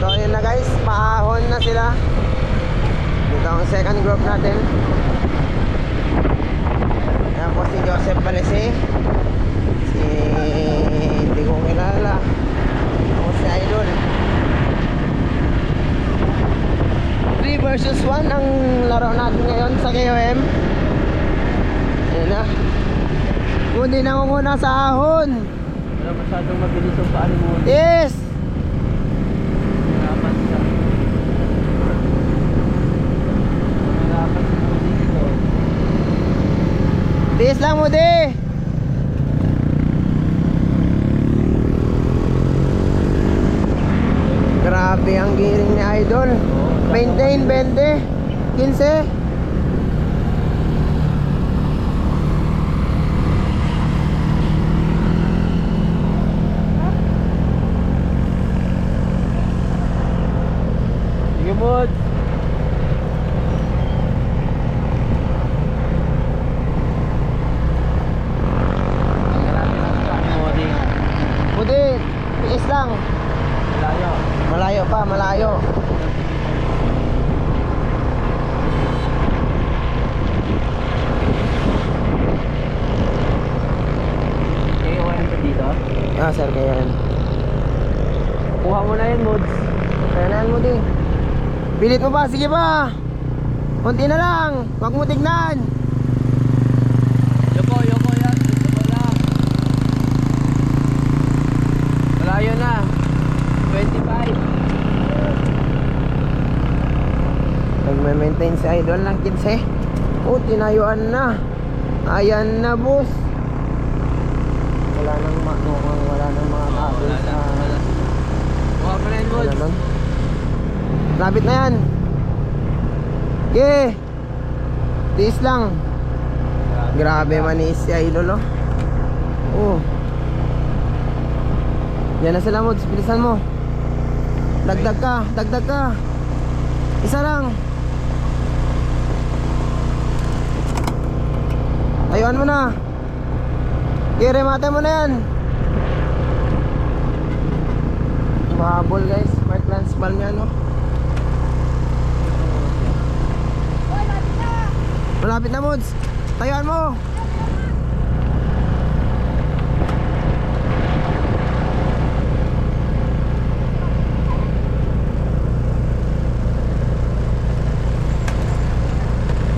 So ayun na guys, paahon na sila. Dito ang second group natin. Ayan po si Joseph Palese. Si hindi ko kilala. Ako si Idol. 3 versus 1 ang laro natin ngayon sa KOM. Ayun na. Kundi nangunguna sa ahon. Wala masyadong mabilis paano mo. Yes! Dapat siya. Dapat mo dito. Tiis lang mo di. Grabe ang giring ni Idol. 20, 20, 15. Sige, Bod. Budi, tiis lang. Malayo. Malayo pa, malayo. Okay, okay ka dito. Ah, sir, kaya yan. Kuha mo na yun, Mods. Kaya mo di. Bilit mo pa, sige pa. Kunti na lang, huwag mo tignan. Yoko, yoko yan. Yoko lang. Malayo na. 25. Nagme-maintain si Idol ng 15. Oh, tinayuan na. Ayan na, boss. Wala nang manuhang, wala nang mga tao Wala sa... na, wala. Kuha mo na yun, Wala nang. Lapit na yan. Okay. Tiis lang. Grabe manis si Idol, oh. Oh. Yan na sila, Mods. Bilisan mo. Dagdag ka, dagdag ka. Isa lang. Ayuan mo na. Kiremate mo na yan. Mahabol guys. Mark Lance Palm yan, no? Malapit na, Mods. Tayuan mo.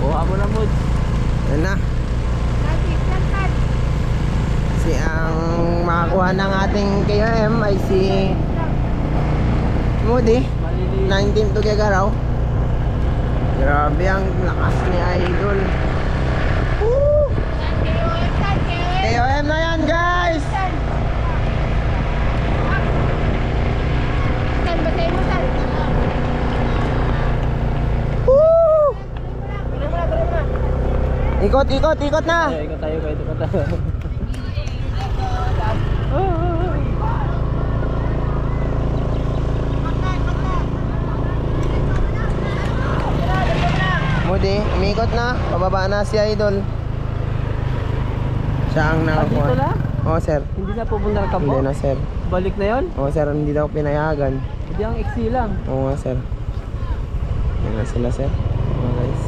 Kuha mo na, Mods. Yan na. Si ang makakuha ng ating KOM ay si Moody. Maliliit. 19 to Gagaraw. Grabe ang lakas ni Idol. Woo! KOM na yan guys! Woo! Ikot, ikot, ikot na! Ikot tayo, ikot tayo. Moody, umikot na. Pababa na si Idol. Siya ang Ah, dito nakakuha. na? Oo, sir. Hindi na pupunta ka po? Hindi na, sir. Balik na yon? Oo, sir. Hindi daw pinayagan. Hindi ang iksi lang. Oo nga, sir. Yan na sila, sir. Oo, guys.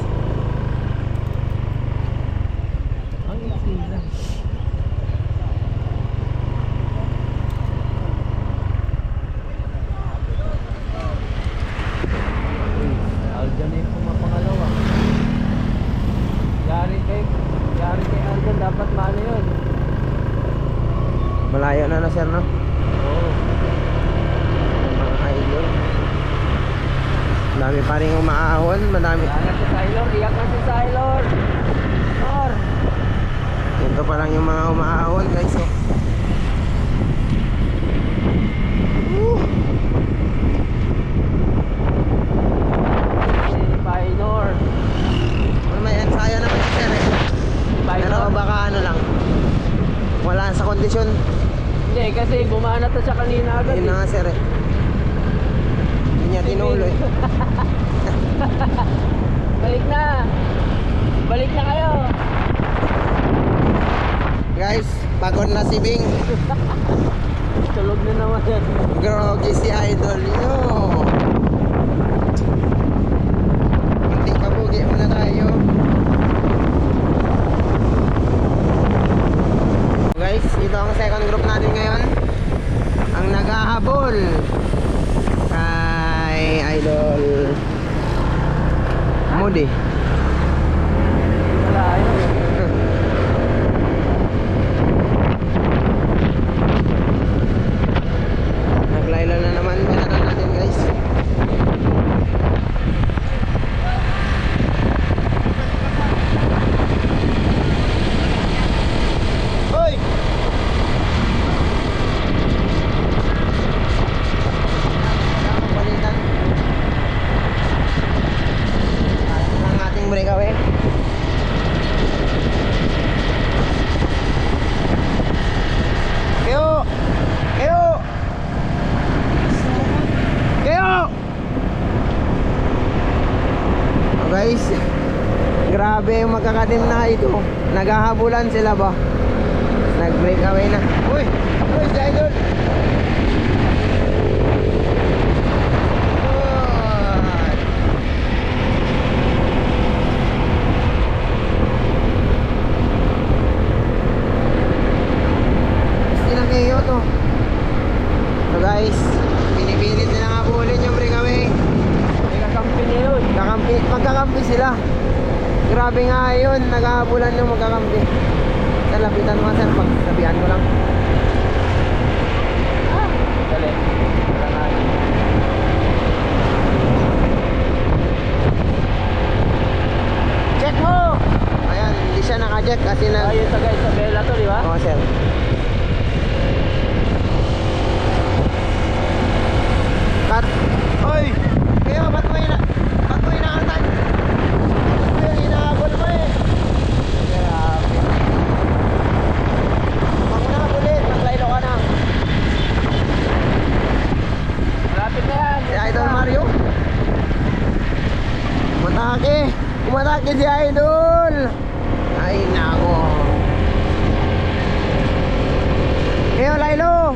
kasi bumanat na siya kanina agad. Yun eh. na nga sir eh. Hindi niya tinuloy. Balik na. Balik na kayo. Guys, pagod na si Bing. Tulog na naman yan. Groggy si Idol nyo. Hindi kabugi muna tayo. Guys, ito ang second group natin ngayon. day. Academy na ito. Naghahabulan sila ba? umatake. Umatake si idol. Ay nako. Leo Lailo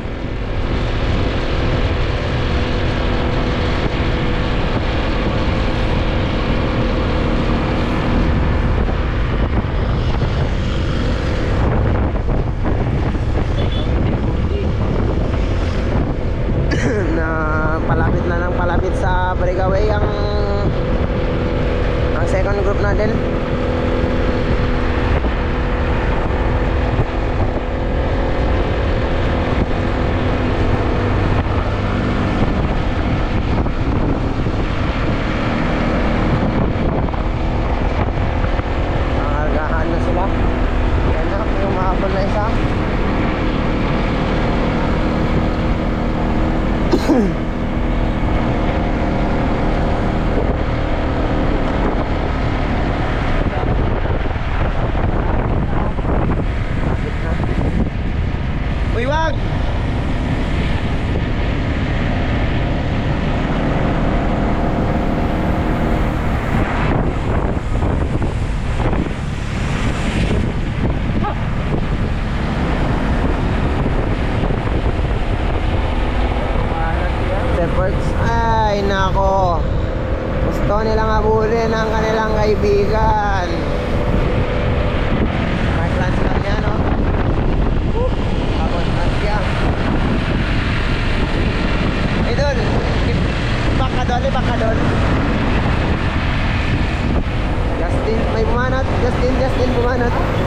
na palapit na ng palapit sa breakaway ang 1 group natin Hmm. natin.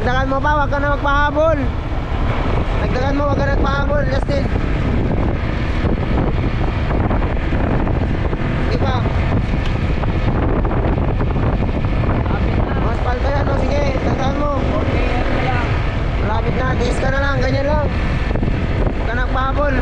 Dagdagan mo pa, wag ka na magpahabol. Dagdagan mo, wag ka na magpahabol, Justin. Di ba? Mas yan, no? Sige, dagdagan mo. Ano Malapit na, tiis ka na lang, ganyan lang. Huwag ka na magpahabol.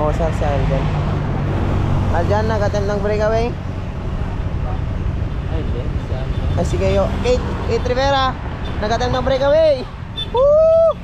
O, saan si Alden? Ah, Alden, nag-attempt ng breakaway? Ay, ah, sige, yo. Kate, Kate Rivera, nag-attempt ng breakaway! Woo!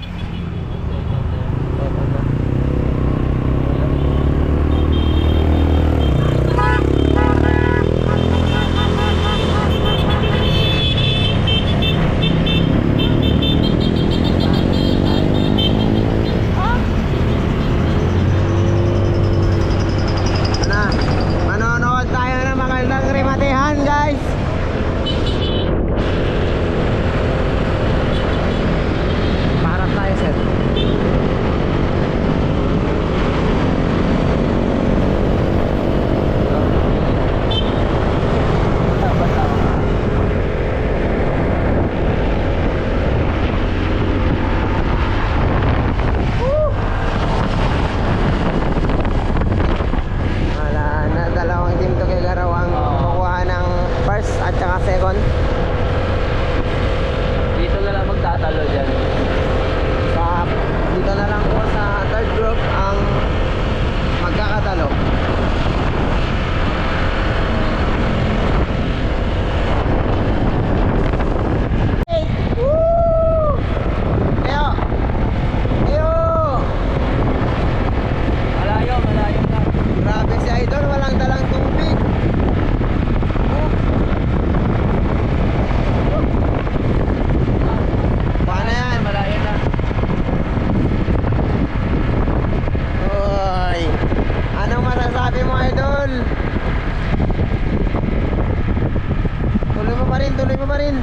rin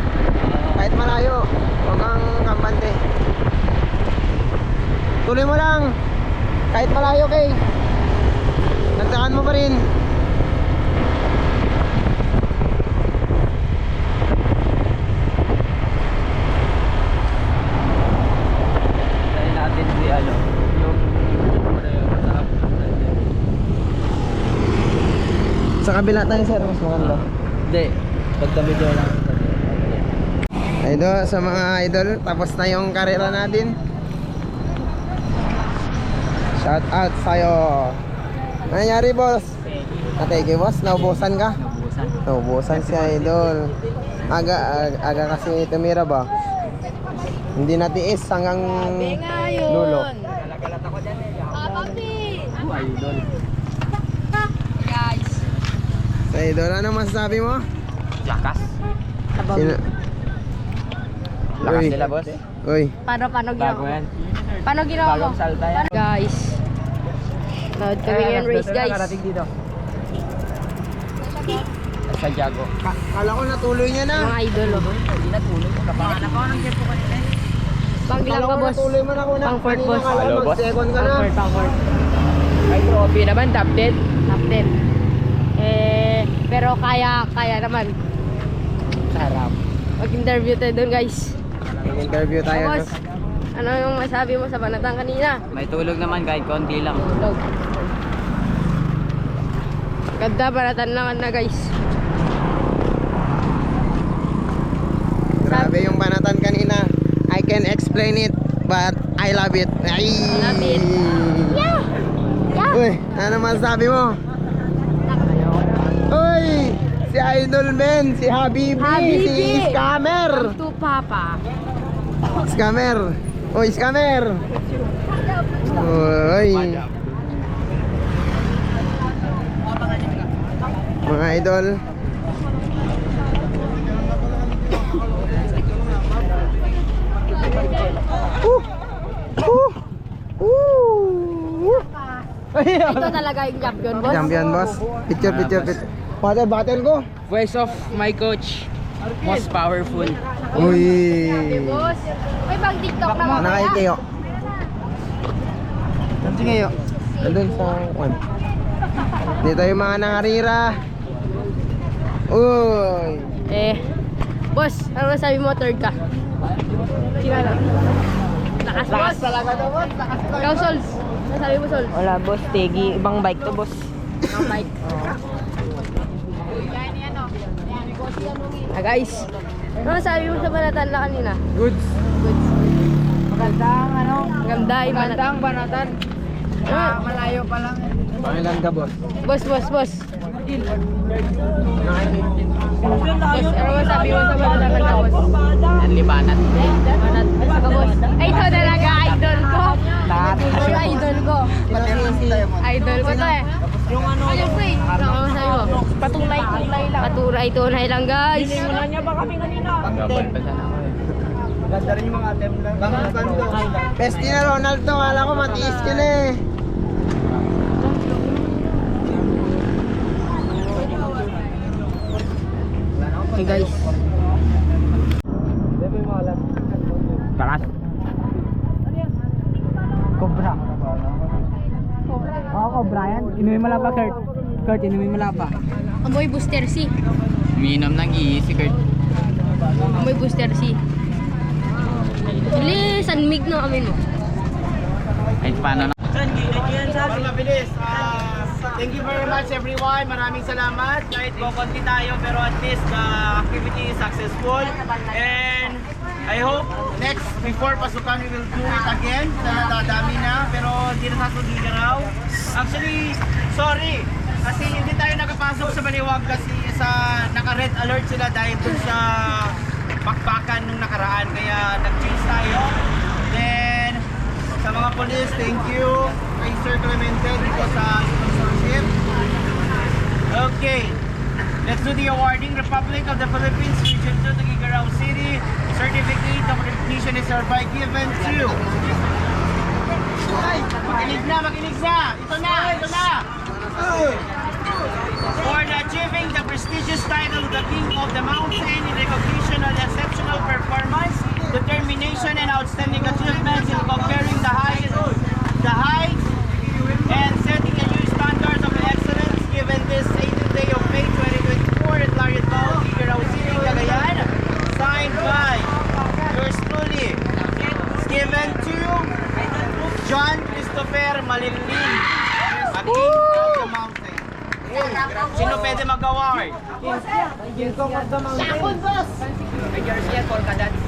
kahit malayo huwag kang kampante tuloy mo lang kahit malayo kay nagtakan mo pa rin ano, Sa kabila tayo sir, mas maganda. Hindi. Pagtabi doon lang. Idol, sa mga idol, tapos na yung karera natin. Shout out sa'yo. Ano nangyari boss? Natake boss, naubusan ka? Naubusan. Naubusan si idol. Aga, aga, aga kasi tumira ba? Hindi natiis hanggang dulo. Oh, idol. Guys, Sa idol, ano masasabi mo? Lakas. Sino? Lakas Uy. nila, boss. Uy, paano, paano Bago ginawa? yan. Paano ginawa mo? Bagong salta yan. Guys, Loud kami ngayon race guys. Nakarating dito. Sa Jago. kala ko natuloy niya na. Mga idol oh. Hindi na tuloy. Kapanganak ako ng tempo kanina. Pang ilang Kala ka ko boss? natuloy mo na kuna. Pang fourth, boss. ko Hello, boss. mag-second ka na. Comfort, comfort. May trophy naman, top 10. Top 10. Eh, pero kaya, kaya naman. Sarap. Mag-interview tayo doon guys. Mag-interview tayo. Boss, ano yung masabi mo sa banatang kanina? May tulog naman kahit konti lang. Tulog. Ganda, banatan lang na guys. Grabe yung banatan kanina. I can explain it, but I love it. Ay! Love it. Yeah! Yeah! Uy, ano masasabi mo? Uy! Si Idol Men, si Habibi, Habibi! si Scammer! To Papa. Scammer! Uy, Scammer! Uy! Mga idol. Uh! Uh! Uh! Ito talaga yung champion boss. Champion boss. Picture, picture, picture. Battle, battle ko. Voice of my coach. Most powerful. Uy! Boss. May pang TikTok na Ano kay Teo? Saan si Teo? Nandun sa kwan. Dito yung mga nangarira. Uy! Eh, boss, ano masabi mo third ka? Kinala. Lakas, boss. talaga to boss. Lakas Ikaw, Sols. Ano sabi mo, Sols? Wala boss, tegi. Ibang bike to boss. Ang bike. Ah, guys. Ano sabi mo sa banatan na kanina? Goods. Goods. Magandang ano? Maganda yung banatan. banatan. Ah, malayo pa lang. Pangilan ka boss? boss, boss, boss. Boss, ano masabi mo sa banatan kanina, boss? Ang libanat. Banat. Saka, boss. Ay, ito talaga, idol ko. Idol ko. Idol ko to eh. Yung ano? Ano pre? Ano masabi mo? Patunay, tunay lang. Patunay, tunay lang guys. Gabal pa sana ako eh. Pesti na Ronaldo. Kala ko matiis ka na eh. Okay guys. Inumin mo lang pa, Kurt. Kurt, inumin mo lang pa. Amoy booster C. Umiinom ng easy, Kurt. Amoy booster C. Huli, sanmig na kami mo. Ay, paano na? Mabilis. Ah, thank you very much everyone. Maraming salamat. Kahit kukunti tayo pero at least the activity is successful. And I hope next before pasukan we will do it again. Dadami na pero hindi na sasugin raw. Actually, sorry. Kasi hindi tayo nakapasok sa Baliwag kasi sa naka-red alert sila dahil dun sa bakbakan nung nakaraan. Kaya nag-change tayo. Then, sa mga police, thank you kay Sir Clemente dito sa sponsorship. Okay, let's do the awarding. Republic of the Philippines, Region 2, Tuguegarao City. Certificate of recognition is hereby given to... Ay, makinig na, makinig na! Ito na, ito na! For the achieving the prestigious title of the King of the Mountain in recognition of exceptional performance, determination, and outstanding achievements in comparing the height, the height, and setting a new standard of excellence given this 18th day of May 2024 at Lariat Cagayan, signed by yours truly, to John Christopher Malinlin, a King of the Mountain. Sino pwede mag-award? King of the Mountain. May jersey at polka Mountain.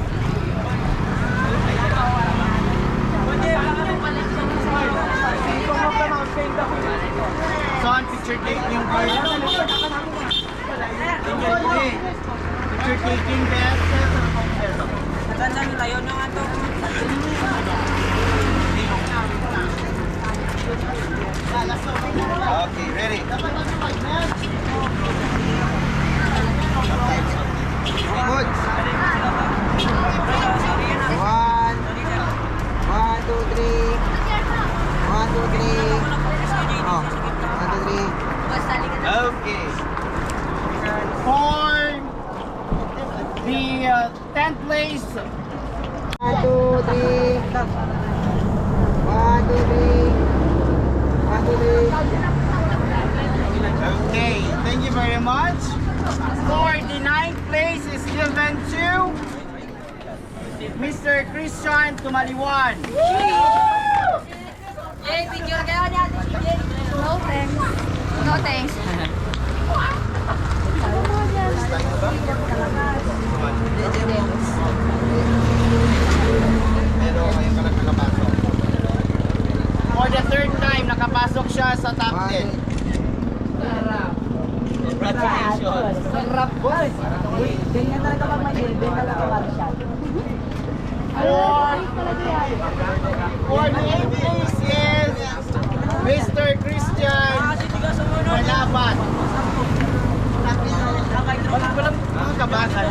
Son, picture taking yung girl. Picture taking best. Okay, ready. Good. One. One, two, three. One, two, three. Oh, one, two, three. Okay. For the uh, 10th place, One, two, three. One, two, three. One, two, three. Okay, thank you very much. For the ninth place is given to Mr. Christian Tumaliwan. No thanks. No thanks. Pero ngayon ka lang nakapasok. For the third time, nakapasok siya sa top 10. Congratulations. Sarap, boy. Ganyan talaga pag may building talaga one shot. For, for the place is Mr. Christian Malabat. Walang walang mga kabakan.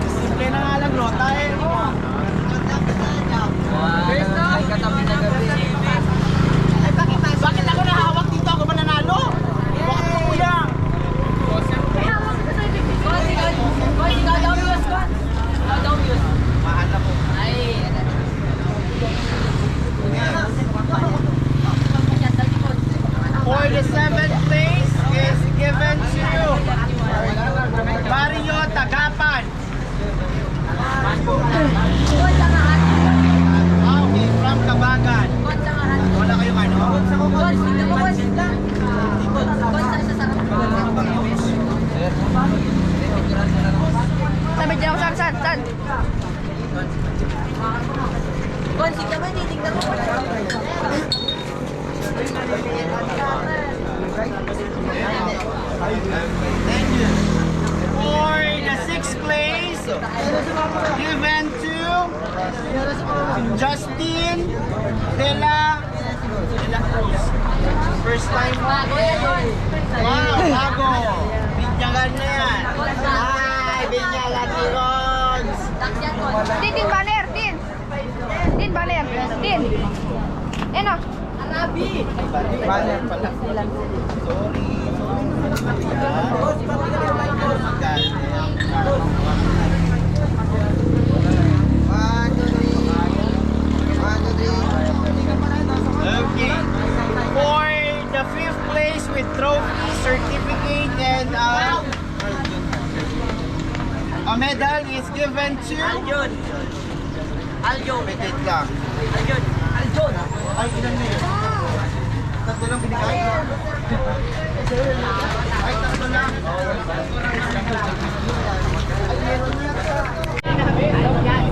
Simple na nga lang, nota eh. Ay, bakit, bakit ako nahawak dito? Ako ba nanalo? Bakit ko kuya? Mahal ako. For the seventh place is given to Mario Tagapan. Kabagan. Wala kayong ano? Sabi dyan ako, saan, saan, saan? Thank you. For the sixth place, given to Justin De La, De La Cruz. First time mo. Wow, bago. Binyagan na yan. Ay, binyagan ni Rons. Tin, tin, banner, tin. Tin, banner, tin. Yan o. Banner pala. Sorry. One, Okay. For the fifth place with trophy, certificate, and uh, a medal is given to... Aljon. Aljon. Wait lang. Aljon. Aljon. Ay, ilan na yun? Tatlo lang binigay. Ay, tatlo lang. Ay, meron niya ka.